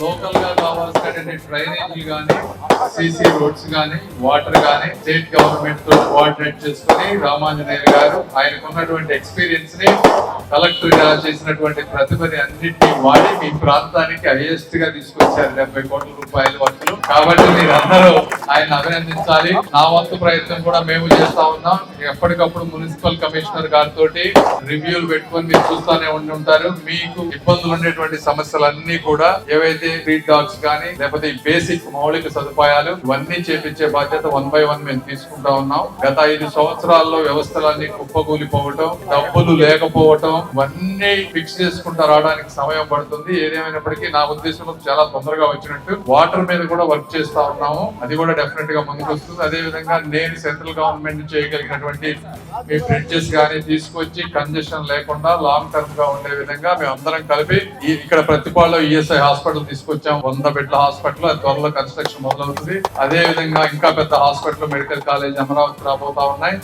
లోకల్గా కావాల్సినటువంటి డ్రైనేజీ గానీ సిసి రోడ్స్ గానీ వాటర్ గానీ స్టేట్ గవర్నమెంట్తో కోఆర్డినేట్ చేసుకుని రామాంజనేయ గారు ఆయనకు ఉన్నటువంటి ఎక్స్పీరియన్స్ని కలెక్టర్ గారు చేసినటువంటి ప్రతిభని అన్నింటినీ వాడి మీ ప్రాంతానికి హైయెస్ట్గా తీసుకొచ్చారు. డెబ్బై కోట్ల రూపాయల వరకు కాబట్టి మీరు అందరూ ఆయన అభినందించాలి. నా వంతు ప్రయత్నం కూడా మేము చేస్తా ఉన్నాం. ఎప్పటికప్పుడు మున్సిపల్ కమిషనర్ గారితో రివ్యూలు పెట్టుకొని మీరు చూస్తూనే ఉండి ఉంటారు. మీకు ఇబ్బందులు ఉండేటువంటి సమస్యలన్నీ కూడా ఏవైతే స్ట్రీట్ డాగ్స్ కానీ లేకపోతే ఈ బేసిక్ మౌలిక సదుపాయాలు ఇవన్నీ చేపించే బాధ్యత వన్ బై వన్ మేము తీసుకుంటా ఉన్నాం. గత ఐదు సంవత్సరాల్లో వ్యవస్థలన్నీ కుప్పకూలిపోవటం డబ్బులు లేకపోవటం ఇవన్నీ ఫిక్స్ చేసుకుంటా రావడానికి సమయం పడుతుంది. ఏదేమైనప్పటికీ నా ఉద్దేశంలో చాలా తొందరగా వచ్చినట్టు వాటర్ మీద కూడా వర్క్ చేస్తా ఉన్నాము. అది కూడా డెఫినెట్గా ముందుకు వస్తుంది అదే విధంగా నేను సెంట్రల్ గవర్నమెంట్ చేయగలిగినటువంటి మీ బ్రిడ్జెస్ కానీ తీసుకొచ్చి కంజెషన్ లేకుండా లాంగ్ టర్మ్గా ఉండే విధంగా మేము అందరం కలిపి ఇక్కడ ప్రతిపాడులో ఈఎస్ఐ హాస్పిటల్ తీసుకొచ్చాం. వంద బెడ్ల హాస్పిటల్ అది త్వరలో కన్స్ట్రక్షన్ మొదలవుతుంది. అదే విధంగా ఇంకా పెద్ద హాస్పిటల్ మెడికల్ కాలేజ్ అమరావతి రాబోతా ఉన్నాయి.